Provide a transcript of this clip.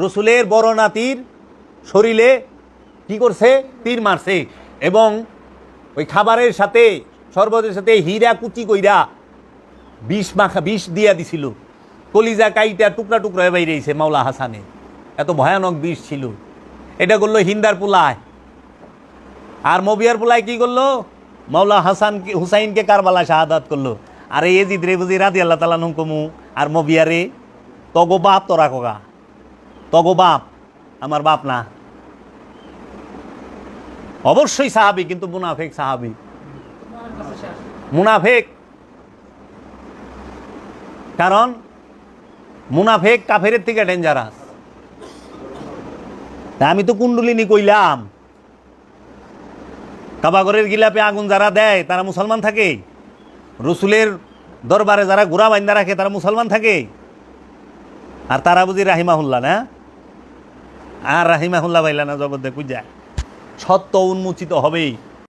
রসুলের বড় নাতির শরীরে কি করছে? তীর মারছে। এবং ওই খাবারের সাথে, শরবতের সাথে হীরা কুচি কইরা বিষ মাখা, বিষ দিয়া দিছিল। কলিজা কাইটা টুকরা টুকরা বাইরেছে মাওলা হাসানে। এত ভয়ানক বিষ ছিল। এটা করল হিন্দার পোলায়। আর মবিয়ার পোলায় কি করল? মাওলা হাসান হুসাইনকে কারবালা শাহাদাত করল। আর এজিদ রে বুঝি রাজি আল্লাহ তালা কমু আর মবিয়ারে তগো বাপ তোরা কগা তগো বাপ, আমার বাপ না। অবশ্যই সাহাবি, কিন্তু মুনাফেক সাহাবি। মুনাফেক, কারণ মুনাফেক কাফেরের থেকে ডেঞ্জারাস আমি তো কুণ্ডলিনী কইলাম। কাবাগরের গিলাপে আগুন যারা দেয়, তারা মুসলমান থাকে। রসুলের দরবারে যারা ঘোড়া বাইন্দা রাখে, তারা মুসলমান থাকে। আর তারা বুঝি রাহিমাহুল্লাহ, না? আর রাহিমাহুল্লাহ বাইলানা দেখুই যায় সত্য উন্মোচিত হবেই।